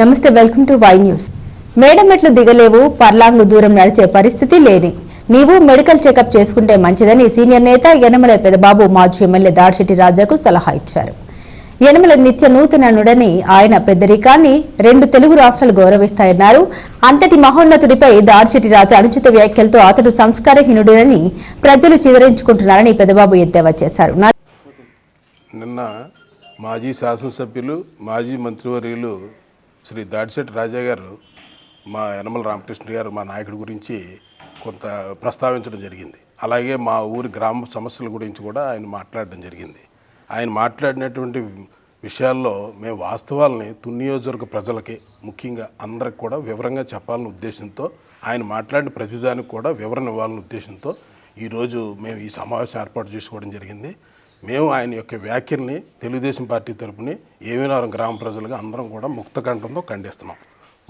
నమస్తే welcome to Y news. మేడమెట్లు దిగలేవు పర్లాంగు దూరం నడిచే పరిస్థితి లేని. నీవు మెడికల్ చెకప్ చేసుకుంటే మంచిదని సీనియర్ నేత యనమల పెదబాబు మాజీ ఎమ్మెల్యే దాడిశెట్టి రాజాకు సలహా ఇచ్చారు. యనమల నిత్య నూతననుడని ఆయన పెద్దరికాన్ని రెండు తెలుగు రాష్ట్రాలు గౌరవిస్తాయన్నారు. అంతటి మహోన్నతుడిపై దాడిశెట్టి రాజా అనుచిత వ్యాఖ్యలతో అతడు సంస్కారహీనుడని ప్రజలు చిదరించుకుంటున్నారని పెదబాబు ఎద్దేవా చేశారు. నిన్న మాజీ శాసనసభ్యులు మాజీ మంత్రివర్యులు శ్రీ దాడిశెట్టి రాజా గారు మా యనమల రామకృష్ణ గారు మా నాయకుడి గురించి కొంత ప్రస్తావించడం జరిగింది. అలాగే మా ఊరి గ్రామ సమస్యల గురించి కూడా ఆయన మాట్లాడడం జరిగింది. ఆయన మాట్లాడినటువంటి విషయాల్లో మేము వాస్తవాలని తుని ప్రజలకి ముఖ్యంగా అందరికి కూడా వివరంగా చెప్పాలనే ఉద్దేశంతో ఆయన మాట్లాడిన ప్రతిదానికి కూడా వివరణ ఇవ్వాలనే ఉద్దేశంతో ఈరోజు మేము ఈ సమావేశం ఏర్పాటు చేసుకోవడం జరిగింది. మేము ఆయన యొక్క వ్యాఖ్యల్ని తెలుగుదేశం పార్టీ తరపుని ఏమినారం గ్రామ ప్రజలుగా అందరం కూడా ముక్త కంఠంతో ఖండిస్తున్నాం.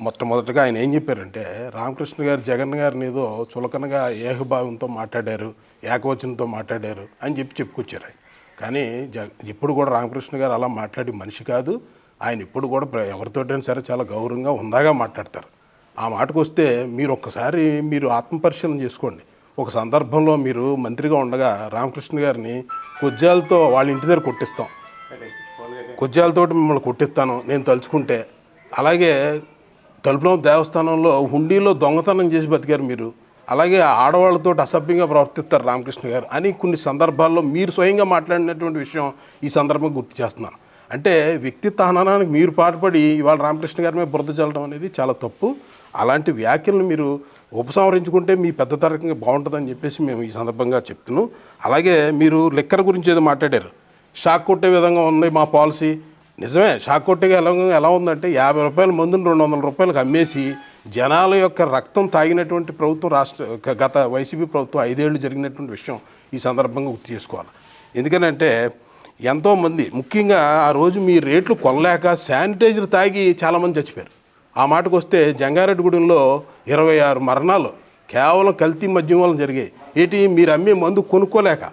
మొట్టమొదటిగా ఆయన ఏం చెప్పారంటే రామకృష్ణ గారు జగన్ గారిని ఏదో చులకనగా ఏహభావంతో మాట్లాడారు ఏకవచనంతో మాట్లాడారు అని చెప్పి చెప్పుకొచ్చారు. కానీ జ ఇప్పుడు కూడా రామకృష్ణ గారు అలా మాట్లాడి మనిషి కాదు. ఆయన ఇప్పుడు కూడా ఎవరితోటైనా సరే చాలా గౌరవంగా ఉందాగా మాట్లాడతారు. ఆ మాటకు వస్తే మీరు ఒక్కసారి మీరు ఆత్మపరిశీలన చేసుకోండి. ఒక సందర్భంలో మీరు మంత్రిగా ఉండగా రామకృష్ణ గారిని కొజ్జాలతో వాళ్ళ ఇంటి దగ్గర కొట్టిస్తాం. కొజ్జాలతోటి మిమ్మల్ని కొట్టిస్తాను నేను తలుచుకుంటే. అలాగే తలుపులం దేవస్థానంలో హుండీలో దొంగతనం చేసి బతికారు మీరు. అలాగే ఆడవాళ్ళతో అసభ్యంగా ప్రవర్తిస్తారు రామకృష్ణ గారు అని కొన్ని సందర్భాల్లో మీరు స్వయంగా మాట్లాడినటువంటి విషయం ఈ సందర్భంగా గుర్తు చేస్తున్నాను. అంటే వ్యక్తి తహనానికి మీరు పాటుపడి ఇవాళ రామకృష్ణ గారి మీద బురద చల్లడం అనేది చాలా తప్పు. అలాంటి వ్యాఖ్యలను మీరు ఉపసంహరించుకుంటే మీ పెద్ద తరకంగా బాగుంటుందని చెప్పేసి మేము ఈ సందర్భంగా చెప్తున్నాం. అలాగే మీరు లెక్కర్ గురించి ఏదో మాట్లాడారు. షాక్ కొట్టే విధంగా ఉంది మా పాలసీ. నిజమే షాక్ కొట్టేగా ఎలా ఎలా ఉందంటే యాభై రూపాయల మందుని రెండు వందల రూపాయలకు అమ్మేసి జనాల యొక్క రక్తం తాగినటువంటి ప్రభుత్వం రాష్ట్ర గత వైసీపీ ప్రభుత్వం ఐదేళ్ళు జరిగినటువంటి విషయం ఈ సందర్భంగా గుర్తు చేసుకోవాలి. ఎందుకనంటే ఎంతోమంది ముఖ్యంగా ఆ రోజు మీ రేట్లు కొనలేక శానిటైజర్ తాగి చాలామంది చచ్చిపోయారు. ఆ మాటకు వస్తే జంగారెడ్డిగూడెంలో ఇరవై ఆరు మరణాలు కేవలం కల్తీ మద్యం వలన జరిగాయి. ఏంటి మీరు అమ్మే మందు కొనుక్కోలేక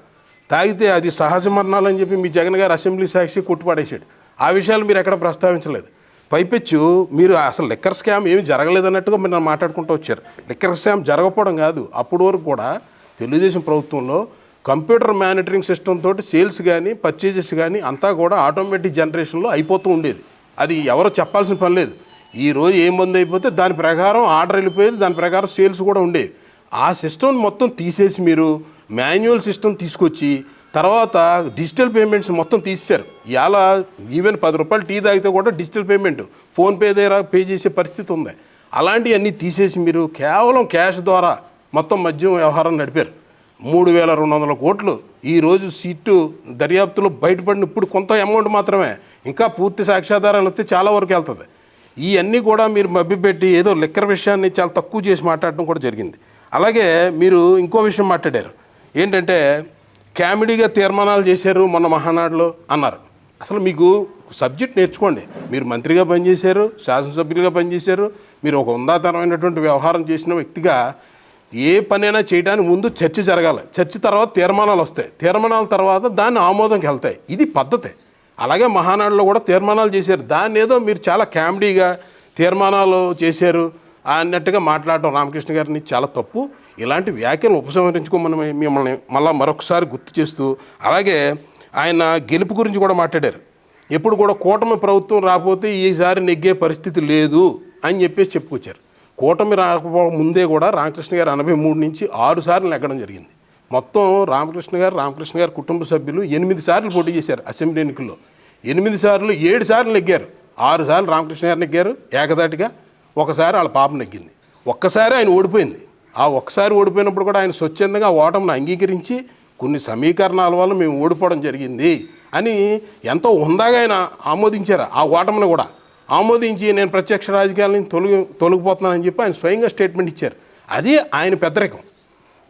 తాగితే అది సహజ మరణాలు అని చెప్పి మీ జగన్ గారు అసెంబ్లీ సాక్షి కొట్టుపడేసాడు ఆ విషయాలు మీరు ఎక్కడ ప్రస్తావించలేదు. పైపెచ్చు మీరు అసలు లిక్కర్ స్కామ్ ఏమి జరగలేదన్నట్టుగా మీరు మాట్లాడుకుంటూ వచ్చారు. లిక్కర్ స్కామ్ జరగకపోవడం కాదు అప్పటి వరకు కూడా తెలుగుదేశం ప్రభుత్వంలో కంప్యూటర్ మానిటరింగ్ సిస్టమ్ తోటి సేల్స్ కానీ పర్చేజెస్ కానీ అంతా కూడా ఆటోమేటిక్ జనరేషన్లో అయిపోతూ ఉండేది. అది ఎవరో చెప్పాల్సిన పని లేదు. ఈ రోజు ఏ మందు అయిపోతే దాని ప్రకారం ఆర్డర్ వెళ్ళిపోయేది దాని ప్రకారం సేల్స్ కూడా ఉండేవి ఆ సిస్టమ్ మొత్తం తీసేసి మీరు మాన్యువల్ సిస్టమ్ తీసుకొచ్చి తర్వాత డిజిటల్ పేమెంట్స్ మొత్తం తీసేశారు. ఇలా ఈవెన్ పది రూపాయలు టీ తాగితే కూడా డిజిటల్ పేమెంట్ ఫోన్పే దగ్గర పే చేసే పరిస్థితి ఉంది. అలాంటివన్నీ తీసేసి మీరు కేవలం క్యాష్ ద్వారా మొత్తం మద్యం వ్యవహారం నడిపారు. మూడు వేల రెండు వందల కోట్లు. ఈరోజు సీటు దర్యాప్తులో బయటపడిన ఇప్పుడు కొంత అమౌంట్ మాత్రమే. ఇంకా పూర్తి సాక్ష్యాధారాలు వస్తే చాలా వరకు వెళ్తుంది. ఇవన్నీ కూడా మీరు మభ్యపెట్టి ఏదో లెక్కర విషయాన్ని చాలా తక్కువ చేసి మాట్లాడడం కూడా జరిగింది. అలాగే మీరు ఇంకో విషయం మాట్లాడారు. ఏంటంటే కామెడీగా తీర్మానాలు చేశారు మొన్న మహానాడులో అన్నారు. అసలు మీకు సబ్జెక్ట్ నేర్చుకోండి. మీరు మంత్రిగా పనిచేశారు శాసనసభ్యులుగా పనిచేశారు మీరు ఒక ఉందాతనమైనటువంటి వ్యవహారం చేసిన వ్యక్తిగా ఏ పనైనా చేయడానికి ముందు చర్చ జరగాలి. చర్చ తర్వాత తీర్మానాలు వస్తాయి. తీర్మానాల తర్వాత దాన్ని ఆమోదంకి వెళ్తాయి. ఇది పద్ధతి. అలాగే మహానాడులో కూడా తీర్మానాలు చేశారు. దాన్ని ఏదో మీరు చాలా కామెడీగా తీర్మానాలు చేశారు అన్నట్టుగా మాట్లాడటం రామకృష్ణ గారిని చాలా తప్పు. ఇలాంటి వ్యాఖ్యలు ఉపసంహరించుకోమని మిమ్మల్ని మళ్ళీ మరొకసారి గుర్తు చేస్తూ అలాగే ఆయన గెలుపు గురించి కూడా మాట్లాడారు. ఎప్పుడు కూడా కూటమి ప్రభుత్వం రాకపోతే ఈసారి నెగ్గే పరిస్థితి లేదు అని చెప్పేసి చెప్పుకొచ్చారు. కూటమి రాకపో ముందే కూడా రామకృష్ణ గారు ఎనభై మూడు నుంచి ఆరు సార్లు నెగ్గడం జరిగింది. మొత్తం రామకృష్ణ గారు రామకృష్ణ గారు కుటుంబ సభ్యులు ఎనిమిది సార్లు పోటీ చేశారు అసెంబ్లీ ఎన్నికల్లో. ఎనిమిది సార్లు ఏడు సార్లు నెగ్గారు. ఆరు సార్లు రామకృష్ణ గారు నెగ్గారు ఏకదాటిగా. ఒకసారి వాళ్ళ పాప నెగ్గింది. ఒక్కసారి ఆయన ఓడిపోయింది. ఆ ఒక్కసారి ఓడిపోయినప్పుడు కూడా ఆయన స్వచ్ఛందంగా ఓటమిని అంగీకరించి కొన్ని సమీకరణాల వల్ల మేము ఓడిపోవడం జరిగింది అని ఎంతో హుందాగా ఆయన ఆమోదించారు. ఆ ఓటమిని కూడా ఆమోదించి నేను ప్రత్యక్ష రాజకీయాల నుంచి తొలగి తొలగిపోతున్నానని చెప్పి ఆయన స్వయంగా స్టేట్మెంట్ ఇచ్చారు. అది ఆయన పెద్దరికం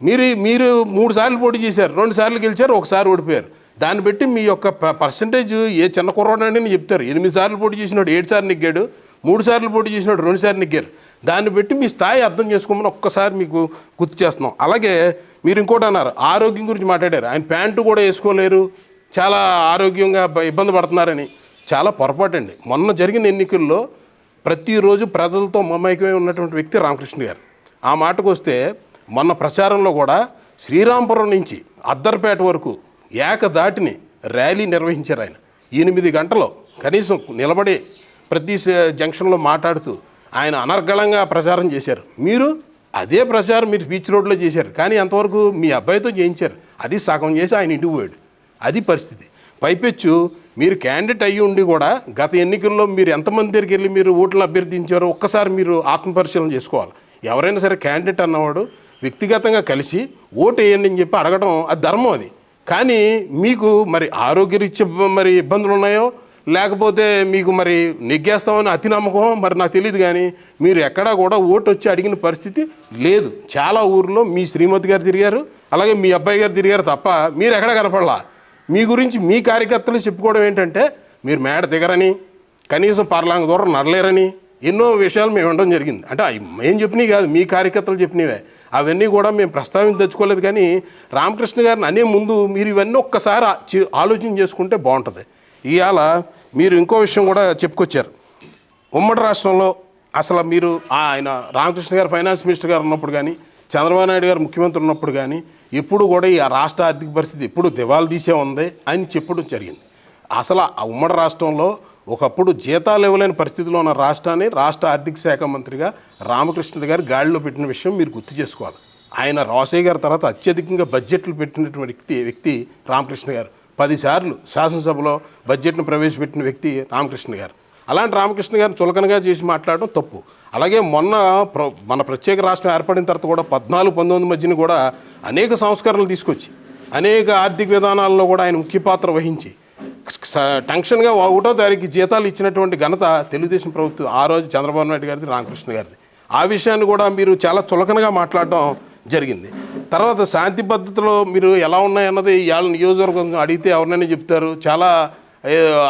మీరు మీరు మూడు సార్లు పోటీ చేశారు రెండు సార్లు గెలిచారు ఒకసారి ఓడిపోయారు. దాన్ని బట్టి మీ యొక్క ప- పర్సంటేజ్ ఏ చిన్న కుర్రాడని చెప్తారు. ఎనిమిది సార్లు పోటీ చేసినాడు ఏడు సార్లు నెగ్గాడు మూడు సార్లు పోటీ చేసినాడు రెండు సార్లు నెగ్గారు. దాన్ని బట్టి మీ స్థాయి అర్థం చేసుకోమని ఒక్కసారి మీకు గుర్తు చేస్తున్నాం. అలాగే మీరు ఇంకోటి అన్నారు ఆరోగ్యం గురించి మాట్లాడారు. ఆయన ప్యాంటు కూడా వేసుకోలేరు చాలా ఆరోగ్యంగా ఇబ్బంది పడుతున్నారని. చాలా పొరపాటు అండి మొన్న జరిగిన ఎన్నికల్లో ప్రతిరోజు ప్రజలతో మమైకమై ఉన్నటువంటి వ్యక్తి రామకృష్ణ గారు. ఆ మాటకు వస్తే మొన్న ప్రచారంలో కూడా శ్రీరాంపురం నుంచి అద్దర్పేట వరకు ఏకదాటిని ర్యాలీ నిర్వహించారు ఆయన. ఎనిమిది గంటలు కనీసం నిలబడి ప్రతి జంక్షన్లో మాట్లాడుతూ ఆయన అనర్గళంగా ప్రచారం చేశారు. మీరు అదే ప్రచారం మీరు బీచ్ రోడ్లో చేశారు. కానీ అంతవరకు మీ అబ్బాయితో చేయించారు. అది సగం చేసి ఆయన ఇంటికి పోయాడు. అది పరిస్థితి. పైపెచ్చు మీరు క్యాండిడేట్ అయ్యి ఉండి కూడా గత ఎన్నికల్లో మీరు ఎంతమంది దగ్గరికి వెళ్ళి మీరు ఓట్లు అభ్యర్థించారో ఒక్కసారి మీరు ఆత్మపరిశీలన చేసుకోవాలి. ఎవరైనా సరే క్యాండిడేట్ అన్నవాడు వ్యక్తిగతంగా కలిసి ఓటు వేయండి అని చెప్పి అడగడం అది ధర్మం అది. కానీ మీకు మరి ఆరోగ్యరీత్యా మరి ఇబ్బందులు ఉన్నాయో? లేకపోతే మీకు మరి నెగ్గేస్తామని అతి నమ్మకం మరి నాకు తెలియదు కానీ మీరు ఎక్కడా కూడా ఓటు వచ్చి అడిగిన పరిస్థితి లేదు. చాలా ఊర్లో మీ శ్రీమతి గారు తిరిగారు అలాగే మీ అబ్బాయి గారు తిరిగారు తప్ప మీరు ఎక్కడ కనపడలా? మీ గురించి మీ కార్యకర్తలు చెప్పుకోవడం ఏంటంటే మీరు మేడ దిగరని కనీసం పర్లాంగ దూరం నడలేరని ఎన్నో విషయాలు మేము ఉండడం జరిగింది. అంటే మేము చెప్పినవి కాదు మీ కార్యకర్తలు చెప్పినవే. అవన్నీ కూడా మేము ప్రస్తావించి తెచ్చుకోలేదు కానీ రామకృష్ణ గారిని అనే ముందు మీరు ఇవన్నీ ఒక్కసారి ఆలోచన చేసుకుంటే బాగుంటుంది. ఇవాళ మీరు ఇంకో విషయం కూడా చెప్పుకొచ్చారు. ఉమ్మడి రాష్ట్రంలో అసలు మీరు ఆయన రామకృష్ణ గారు ఫైనాన్స్ మినిస్టర్ గారు ఉన్నప్పుడు కానీ చంద్రబాబు నాయుడు గారు ముఖ్యమంత్రి ఉన్నప్పుడు కానీ ఎప్పుడు కూడా ఈ రాష్ట్ర ఆర్థిక పరిస్థితి ఎప్పుడు దివాలు తీసే ఉంది అని చెప్పడం జరిగింది. అసలు ఆ ఉమ్మడి రాష్ట్రంలో ఒకప్పుడు జీతాలు ఇవ్వలేని పరిస్థితిలో ఉన్న రాష్ట్రాన్ని రాష్ట్ర ఆర్థిక శాఖ మంత్రిగా రామకృష్ణుడు గారు గాడిలో పెట్టిన విషయం మీరు గుర్తు చేసుకోవాలి. ఆయన రోసయ్య గారి తర్వాత అత్యధికంగా బడ్జెట్లు పెట్టినటువంటి వ్యక్తి వ్యక్తి రామకృష్ణ గారు. పదిసార్లు శాసనసభలో బడ్జెట్ను ప్రవేశపెట్టిన వ్యక్తి రామకృష్ణ గారు. అలాంటి రామకృష్ణ గారిని చులకనగా చేసి మాట్లాడడం తప్పు. అలాగే మొన్న ప్ర మన ప్రత్యేక రాష్ట్రం ఏర్పడిన తర్వాత కూడా పద్నాలుగు పంతొమ్మిది మధ్యన కూడా అనేక సంస్కరణలు తీసుకొచ్చి అనేక ఆర్థిక విధానాల్లో కూడా ఆయన ముఖ్య పాత్ర వహించి స- టెన్షన్గా ఒకటో తారీఖు జీతాలు ఇచ్చినటువంటి ఘనత తెలుగుదేశం ప్రభుత్వం ఆ రోజు చంద్రబాబు నాయుడు గారిది రామకృష్ణ గారిది. ఆ విషయాన్ని కూడా మీరు చాలా చులకనగా మాట్లాడడం జరిగింది. తర్వాత శాంతి పద్ధతిలో మీరు ఎలా ఉన్నాయన్నది ఇవాళ నియోజకవర్గం అడిగితే ఎవరినైనా చెప్తారు. చాలా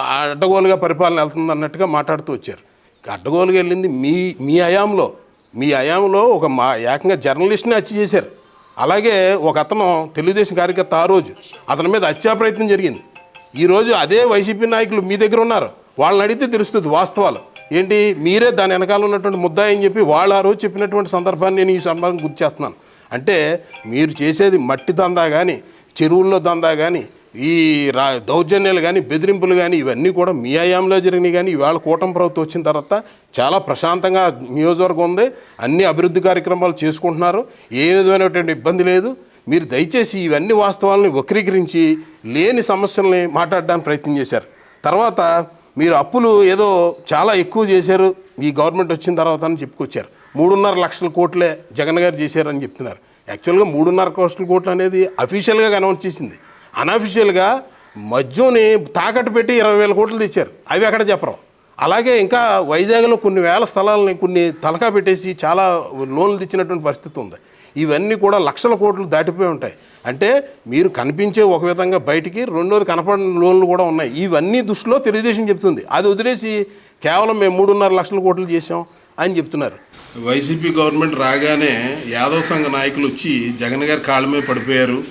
అడ్డగోలుగా పరిపాలన వెళ్తుంది అన్నట్టుగా మాట్లాడుతూ వచ్చారు. అడ్డగోలుగా వెళ్ళింది మీ మీ అయాంలో. మీ అయాంలో ఒక మా ఏకంగా జర్నలిస్ట్ని హత్య చేశారు. అలాగే ఒక అతను తెలుగుదేశం కార్యకర్త ఆ రోజు అతని మీద హత్యా ప్రయత్నం జరిగింది. ఈరోజు అదే వైసీపీ నాయకులు మీ దగ్గర ఉన్నారు. వాళ్ళని అడిగితే తెలుస్తుంది వాస్తవాలు. ఏంటి? మీరే దాని వెనకాల ఉన్నటువంటి ముద్దా అని చెప్పి వాళ్ళు ఆ రోజు చెప్పినటువంటి సందర్భాన్ని నేను ఈ సందర్భం గుర్తు చేస్తున్నాను. అంటే మీరు చేసేది మట్టి దందా కానీ చెరువుల్లో దందా కానీ ఈ రా దౌర్జన్యాలు కానీ బెదిరింపులు కానీ ఇవన్నీ కూడా మీ అయాంలో జరిగినాయి కానీ ఇవాళ కూటమి ప్రభుత్వం వచ్చిన తర్వాత చాలా ప్రశాంతంగా నియోజకవర్గం ఉంది. అన్ని అభివృద్ధి కార్యక్రమాలు చేసుకుంటున్నారు. ఏ విధమైనటువంటి ఇబ్బంది లేదు. మీరు దయచేసి ఇవన్నీ వాస్తవాలని వక్రీకరించి లేని సమస్యల్ని మాట్లాడడానికి ప్రయత్నం చేశారు. తర్వాత మీరు అప్పులు ఏదో చాలా ఎక్కువ చేశారు ఈ గవర్నమెంట్ వచ్చిన తర్వాత అని చెప్పుకొచ్చారు. మూడున్నర లక్షల కోట్లే జగన్ గారు చేశారని చెప్తున్నారు. యాక్చువల్గా మూడున్నర లక్షల కోట్లు అనేది అఫీషియల్గా అనౌన్స్ చేసింది. అనఫీషియల్గా మద్యంని తాకట్టు పెట్టి ఇరవై వేల కోట్లు తెచ్చారు. అవి ఎక్కడ చెప్పరు. అలాగే ఇంకా వైజాగ్లో కొన్ని వేల స్థలాలని కొన్ని తలకా పెట్టేసి చాలా లోన్లు తెచ్చినటువంటి పరిస్థితి ఉంది. ఇవన్నీ కూడా లక్షల కోట్లు దాటిపోయి ఉంటాయి. అంటే మీరు కనిపించే ఒక విధంగా బయటికి రెండోది కనపడిన లోన్లు కూడా ఉన్నాయి. ఇవన్నీ దృష్టిలో తెలుగుదేశం చెప్తుంది. అది వదిలేసి కేవలం మేము మూడున్నర లక్షల కోట్లు చేసాం అని చెప్తున్నారు. వైసీపీ గవర్నమెంట్ రాగానే యాదవ్ సంఘ నాయకులు వచ్చి జగన్ గారి కాళ్ళ మీద పడిపోయారు.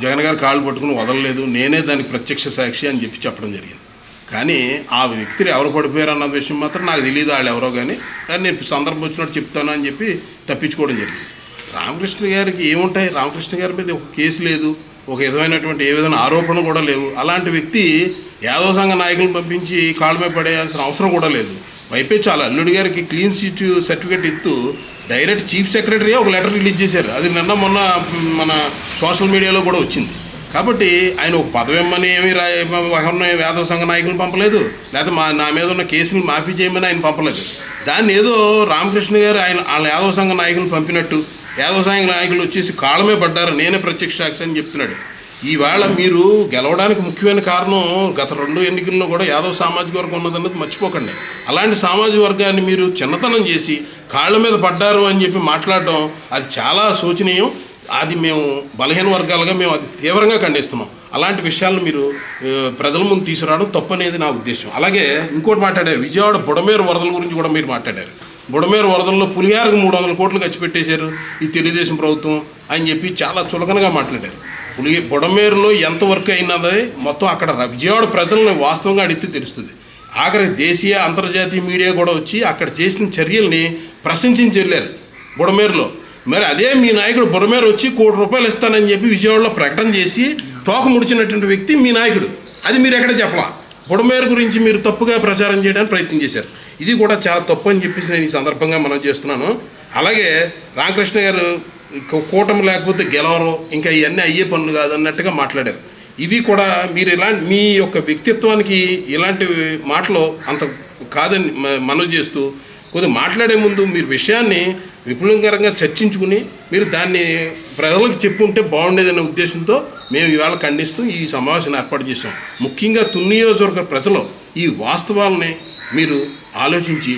జగన్ గారు కాళ్ళు పట్టుకుని వదలలేదు. నేనే దానికి ప్రత్యక్ష సాక్షి అని చెప్పి చెప్పడం జరిగింది. కానీ ఆ వ్యక్తులు ఎవరు పడిపోయారు అన్న విషయం మాత్రం నాకు తెలియదు వాళ్ళు ఎవరో కానీ దాన్ని నేను సందర్భం వచ్చినట్టు చెప్తాను అని చెప్పి తప్పించుకోవడం జరిగింది. రామకృష్ణ గారికి ఏముంటాయి? రామకృష్ణ గారి మీద ఒక కేసు లేదు. ఒక విధమైనటువంటి ఏ విధమైన ఆరోపణ కూడా లేవు. అలాంటి వ్యక్తి యాదవ సంఘ నాయకులను పంపించి కాళ్ళ మీద పడేయాల్సిన అవసరం కూడా లేదు. వైపే చాలా అల్లుడి గారికి క్లీన్ సీట్ సర్టిఫికేట్ ఇస్తూ డైరెక్ట్ చీఫ్ సెక్రటరీ ఒక లెటర్ రిలీజ్ చేశారు. అది నిన్న మొన్న మన సోషల్ మీడియాలో కూడా వచ్చింది. కాబట్టి ఆయన ఒక పదవి ఇమ్మని ఏమి రా సంఘ నాయకులను పంపలేదు. లేకపోతే మా నా మీద ఉన్న కేసులు మాఫీ చేయమని ఆయన పంపలేదు. దాన్ని ఏదో రామకృష్ణ గారు ఆయన వాళ్ళ యాదవ సంఘ నాయకులు పంపినట్టు యాదవ సంఘ నాయకులు వచ్చేసి కాళ్ళమే పడ్డారు నేనే ప్రత్యక్ష సాక్షి అని చెప్తున్నాడు. ఈవేళ మీరు గెలవడానికి ముఖ్యమైన కారణం గత రెండు ఎన్నికల్లో కూడా యాదవ సామాజిక వర్గం ఉన్నదన్నది మర్చిపోకండి. అలాంటి సామాజిక వర్గాన్ని మీరు చిన్నతనం చేసి కాళ్ళ మీద పడ్డారు అని చెప్పి మాట్లాడడం అది చాలా శోచనీయం అది మేము బలహీన వర్గాలుగా మేము అది తీవ్రంగా ఖండిస్తున్నాం. అలాంటి విషయాలను మీరు ప్రజల ముందు తీసుకురావడం తప్పనేది నా ఉద్దేశం. అలాగే ఇంకోటి మాట్లాడారు విజయవాడ బుడమేరు వరదల గురించి కూడా మీరు మాట్లాడారు. బుడమేరు వరదల్లో పులిహారకు మూడు వందల కోట్లు ఖర్చు పెట్టేశారు ఈ తెలుగుదేశం ప్రభుత్వం అని చెప్పి చాలా చులకనగా మాట్లాడారు. పులి బుడమేరులో ఎంత వర్క్ అయినది మొత్తం అక్కడ విజయవాడ ప్రజలను వాస్తవంగా అడిగితే తెలుస్తుంది. ఆఖరి దేశీయ అంతర్జాతీయ మీడియా కూడా వచ్చి అక్కడ చేసిన చర్యల్ని ప్రశంసించి వెళ్ళారు బుడమేరులో. మరి అదే మీ నాయకుడు బుర్రమేర వచ్చి కోటి రూపాయలు ఇస్తానని చెప్పి విజయవాడలో ప్రకటన చేసి తోక ముడిచినటువంటి వ్యక్తి మీ నాయకుడు. అది మీరు ఎక్కడ చెప్పలా? బుడమేర గురించి మీరు తప్పుగా ప్రచారం చేయడానికి ప్రయత్నం చేశారు. ఇది కూడా చాలా తప్పు అని చెప్పేసి నేను ఈ సందర్భంగా మనం చేస్తున్నాను. అలాగే రామకృష్ణ గారు కూటమి లేకపోతే గెలవరు ఇంకా ఇవన్నీ అయ్యే పనులు కాదు అన్నట్టుగా మాట్లాడారు. ఇవి కూడా మీరు ఇలాంటి మీ యొక్క వ్యక్తిత్వానికి ఇలాంటి మాటలు అంత కాదని మనం మనవి చేస్తూ కొద్దిగా మాట్లాడే ముందు మీరు విషయాన్ని విపులంకరంగా చర్చించుకుని మీరు దాన్ని ప్రజలకు చెప్పుంటే బాగుండేదనే ఉద్దేశంతో మేము ఇవాళ ఖండిస్తూ ఈ సమావేశాన్ని ఏర్పాటు చేసాం ముఖ్యంగా తుని నియోజకవర్గ ప్రజలు ఈ వాస్తవాలని మీరు ఆలోచించి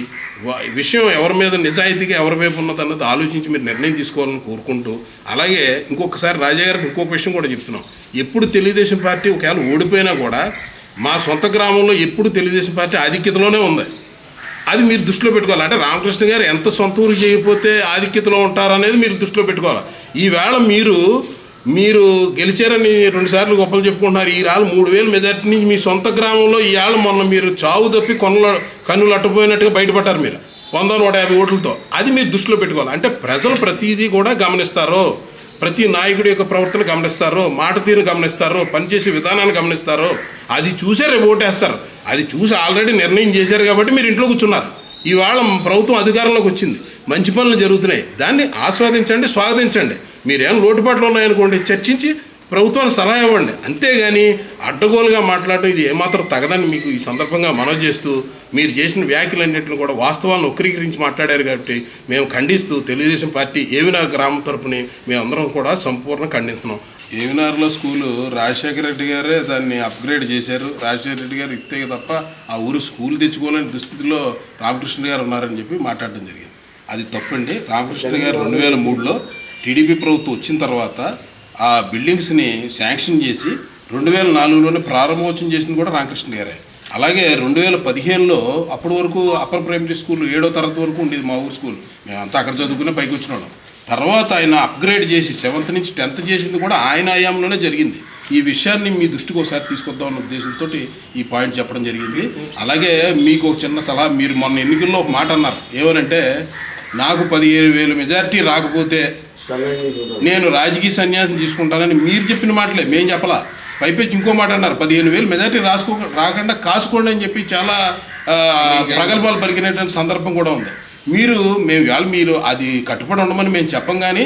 విషయం ఎవరి మీద నిజాయితీగా ఎవరి వైపు ఉన్నది అన్నది ఆలోచించి మీరు నిర్ణయం తీసుకోవాలని కోరుకుంటూ అలాగే ఇంకొకసారి రాజా గారికి ఇంకొక విషయం కూడా చెప్తున్నాం. ఎప్పుడు తెలుగుదేశం పార్టీ ఒకవేళ ఓడిపోయినా కూడా మా సొంత గ్రామంలో ఎప్పుడు తెలుగుదేశం పార్టీ ఆధిక్యతలోనే ఉంది. అది మీరు దృష్టిలో పెట్టుకోవాలి. అంటే రామకృష్ణ గారు ఎంత సొంత ఊరు చేయకపోతే ఆధిక్యతలో ఉంటారనేది మీరు దృష్టిలో పెట్టుకోవాలి. ఈవేళ మీరు మీరు గెలిచారని రెండుసార్లు గొప్పలు చెప్పుకుంటున్నారు. ఈ రాళ్ళు మూడు వేలు మెజార్టీ నుంచి మీ సొంత గ్రామంలో ఈ ఆళ్ళు మొన్న మీరు చావు తప్పి కొనలో కన్నులు అట్టుపోయినట్టుగా బయటపడ్డారు మీరు. వంద నూట యాభై ఓట్లతో. అది మీరు దృష్టిలో పెట్టుకోవాలి. అంటే ప్రజలు ప్రతిదీ కూడా గమనిస్తారు. ప్రతి నాయకుడి యొక్క ప్రవర్తన గమనిస్తారు మాట తీరును గమనిస్తారు పనిచేసే విధానాన్ని గమనిస్తారు అది చూసే రేపు ఓటేస్తారు అది చూసి ఆల్రెడీ నిర్ణయం చేశారు కాబట్టి మీరు ఇంట్లో కూర్చున్నారు. ఇవాళ ప్రభుత్వం అధికారంలోకి వచ్చింది. మంచి పనులు జరుగుతున్నాయి. దాన్ని ఆస్వాదించండి స్వాగతించండి. మీరేం లోటుపాట్లు ఉన్నాయనుకోండి చర్చించి ప్రభుత్వానికి సలహా ఇవ్వండి. అంతేగాని అడ్డగోలుగా మాట్లాడటం ఇది ఏమాత్రం తగదని మీకు ఈ సందర్భంగా మనవి చేస్తూ మీరు చేసిన వ్యాఖ్యలన్నింటిని కూడా వాస్తవాలను వక్రీకరించి మాట్లాడారు కాబట్టి మేము ఖండిస్తూ తెలుగుదేశం పార్టీ ఏవినార్ గ్రామం తరపుని మేమందరం కూడా సంపూర్ణ ఖండిస్తున్నాం. ఏవినార్లో స్కూలు రాజశేఖర రెడ్డి గారే దాన్ని అప్గ్రేడ్ చేశారు. రాజశేఖర రెడ్డి గారు ఇస్తే తప్ప ఆ ఊరు స్కూల్ తెచ్చుకోలేని దుస్థితిలో రామకృష్ణ గారు ఉన్నారని చెప్పి మాట్లాడడం జరిగింది. అది తప్పండి. రామకృష్ణ గారు రెండు వేల మూడులో టీడీపీ ప్రభుత్వం వచ్చిన తర్వాత ఆ బిల్డింగ్స్ని శాంక్షన్ చేసి రెండు వేల నాలుగులోనే ప్రారంభోత్సవం చేసింది కూడా రామకృష్ణ గారే. అలాగే రెండు వేల పదిహేనులో అప్పటి వరకు అప్పర్ ప్రైమరీ స్కూల్ ఏడో తరగతి వరకు ఉండేది మా ఊరు స్కూల్. మేమంతా అక్కడ చదువుకునే పైకి వచ్చిన వాళ్ళం తర్వాత ఆయన అప్గ్రేడ్ చేసి సెవెంత్ నుంచి టెన్త్ చేసింది కూడా ఆయన ఆయాంలోనే జరిగింది. ఈ విషయాన్ని మీ దృష్టికి ఒకసారి తీసుకొద్దాం అన్న ఉద్దేశంతో ఈ పాయింట్ చెప్పడం జరిగింది. అలాగే మీకు ఒక చిన్న సలహా మీరు మొన్న ఎన్నికల్లో ఒక మాట అన్నారు. ఏమనంటే నాకు పదిహేను వేలు మెజారిటీ రాకపోతే నేను రాజకీయ సన్యాసం తీసుకుంటానని మీరు చెప్పిన మాటలే మేము చెప్పలా. పైపెచ్చి ఇంకో మాట అన్నారు పదిహేను వేలు మెజార్టీ రాసుకో రాకుండా కాసుకోండి అని చెప్పి చాలా ప్రగల్భాలు పలికినటువంటి సందర్భం కూడా ఉంది. మీరు మేము ఇవాళ మీరు అది కట్టుబడి ఉండమని మేము చెప్పం కానీ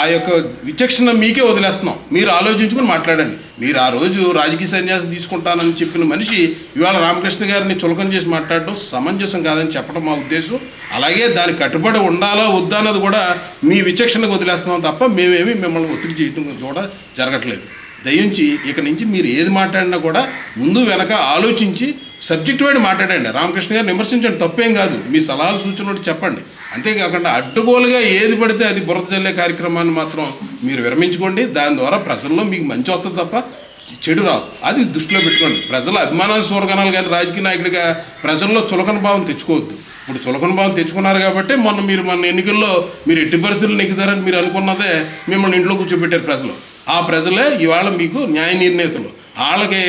ఆ యొక్క విచక్షణ మీకే వదిలేస్తున్నాం. మీరు ఆలోచించుకుని మాట్లాడండి. మీరు ఆ రోజు రాజకీయ సన్యాసం తీసుకుంటానని చెప్పిన మనిషి ఇవాళ రామకృష్ణ గారిని చులకం చేసి మాట్లాడడం సమంజసం కాదని చెప్పడం మా ఉద్దేశం. అలాగే దానికి కట్టుబడి ఉండాలా వద్దా అన్నది కూడా మీ విచక్షణకు వదిలేస్తున్నాం తప్ప మేమేమి మిమ్మల్ని ఒత్తిడి చేయడం కూడా జరగట్లేదు. దయించి ఇక నుంచి మీరు ఏది మాట్లాడినా కూడా ముందు వెనక ఆలోచించి సబ్జెక్ట్ వైడ్ మాట్లాడండి. రామకృష్ణ గారు విమర్శించండి. తప్పేం కాదు. మీ సలహాలు సూచనలు చెప్పండి. అంతేకాకుండా అడ్డుగోలుగా ఏది పడితే అది బురద చల్లే కార్యక్రమాన్ని మాత్రం మీరు విరమించుకోండి. దాని ద్వారా ప్రజల్లో మీకు మంచి వస్తుంది తప్ప చెడు రాదు. అది దృష్టిలో పెట్టుకోండి. ప్రజల అభిమానాలు సూరగణాలు కానీ రాజకీయ నాయకుడిగా ప్రజల్లో చులకన భావం తెచ్చుకోవద్దు. ఇప్పుడు చులకన భావం తెచ్చుకున్నారు కాబట్టి మొన్న మీరు మన ఎన్నికల్లో మీరు ఎట్టి పరిస్థితులు నెగ్గుతారని మీరు అనుకున్నదే మిమ్మల్ని ఇంట్లో కూర్చోబెట్టారు ప్రజలు. ఆ ప్రజలే ఇవాళ మీకు న్యాయ నిర్ణేతలు. వాళ్ళకి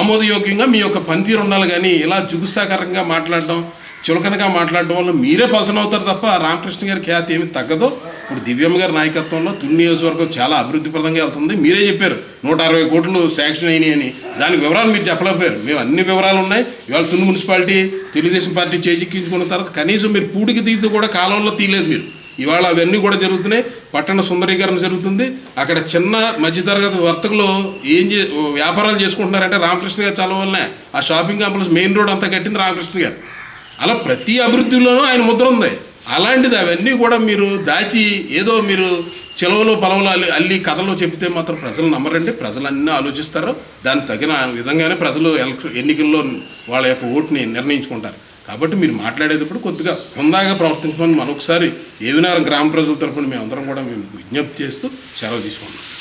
ఆమోదయోగ్యంగా మీ యొక్క పనితీరు ఉండాలి కానీ ఇలా జుగుసాకరంగా మాట్లాడడం చులకనగా మాట్లాడడం వల్ల మీరే పలసన అవుతారు తప్ప రామకృష్ణ గారి ఖ్యాతి ఏమి తగ్గదు. ఇప్పుడు దివ్యమ్మ గారి నాయకత్వంలో తుని నియోజకవర్గం చాలా అభివృద్ధిప్రదంగా వెళ్తుంది. మీరే చెప్పారు నూట అరవై కోట్లు శాంక్షన్ అయినాయి అని. దానికి వివరాలు మీరు చెప్పలేకపోయారు. మేము అన్ని వివరాలు ఉన్నాయి. ఇవాళ తుని మున్సిపాలిటీ తెలుగుదేశం పార్టీ చేజిక్కించుకున్న తర్వాత కనీసం మీరు పూడికి తీసి కూడా కాలంలో తీయలేదు మీరు. ఇవాళ అవన్నీ కూడా జరుగుతున్నాయి. పట్టణ సుందరీకరణ జరుగుతుంది. అక్కడ చిన్న మధ్యతరగతి వర్తకులు ఏం చే వ్యాపారాలు చేసుకుంటున్నారంటే రామకృష్ణ గారు చదవాలనే ఆ షాపింగ్ కాంప్లెక్స్ మెయిన్ రోడ్ అంతా కట్టింది రామకృష్ణ గారు. అలా ప్రతి అభివృద్ధిలోనూ ఆయన ముద్ర ఉంది. అలాంటిది అవన్నీ కూడా మీరు దాచి ఏదో మీరు చెలవలో పలవలో అల్లి అల్లి కథలో చెప్తే మాత్రం ప్రజలు నమ్మరండి. ప్రజలు అన్నీ ఆలోచిస్తారు. దానికి తగిన విధంగానే ప్రజలు ఎన్నికల్లో వాళ్ళ యొక్క ఓటుని నిర్ణయించుకుంటారు. కాబట్టి మీరు మాట్లాడేటప్పుడు కొద్దిగా హుందాగా ప్రవర్తించమని మరొకసారి ఏవినారం గ్రామ ప్రజల తరపున మేము అందరం కూడా మేము విజ్ఞప్తి చేస్తూ సెలవు తీసుకుంటాం